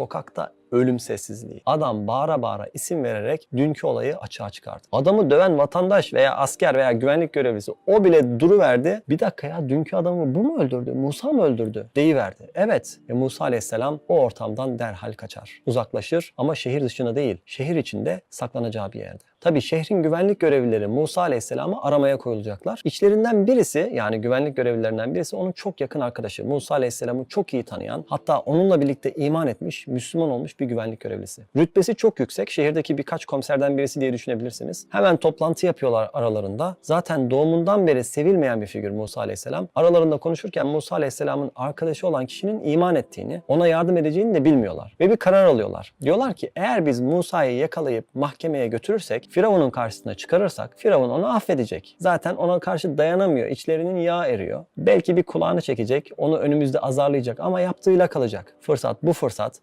Bo как-то ölüm sessizliği. Adam bağıra bağıra isim vererek dünkü olayı açığa çıkardı. Adamı döven vatandaş veya asker veya güvenlik görevlisi o bile duruverdi. Bir dakika ya dünkü adamı bu mu öldürdü? Musa mı öldürdü? Deyiverdi. Evet. Ve Musa aleyhisselam o ortamdan derhal kaçar. Uzaklaşır ama şehir dışına değil, şehir içinde saklanacağı bir yerde. Tabi şehrin güvenlik görevlileri Musa Aleyhisselam'ı aramaya koyulacaklar. İçlerinden birisi yani güvenlik görevlilerinden birisi onun çok yakın arkadaşı. Musa Aleyhisselam'ı çok iyi tanıyan hatta onunla birlikte iman etmiş, Müslüman olmuş bir güvenlik görevlisi. Rütbesi çok yüksek. Şehirdeki birkaç komiserden birisi diye düşünebilirsiniz. Hemen toplantı yapıyorlar aralarında. Zaten doğumundan beri sevilmeyen bir figür Musa Aleyhisselam. Aralarında konuşurken Musa Aleyhisselam'ın arkadaşı olan kişinin iman ettiğini, ona yardım edeceğini de bilmiyorlar. Ve bir karar alıyorlar. Diyorlar ki eğer biz Musa'yı yakalayıp mahkemeye götürürsek, Firavun'un karşısına çıkarırsak Firavun onu affedecek. Zaten ona karşı dayanamıyor. İçlerinin yağ eriyor. Belki bir kulağını çekecek, onu önümüzde azarlayacak ama yaptığıyla kalacak. Fırsat bu fırsat.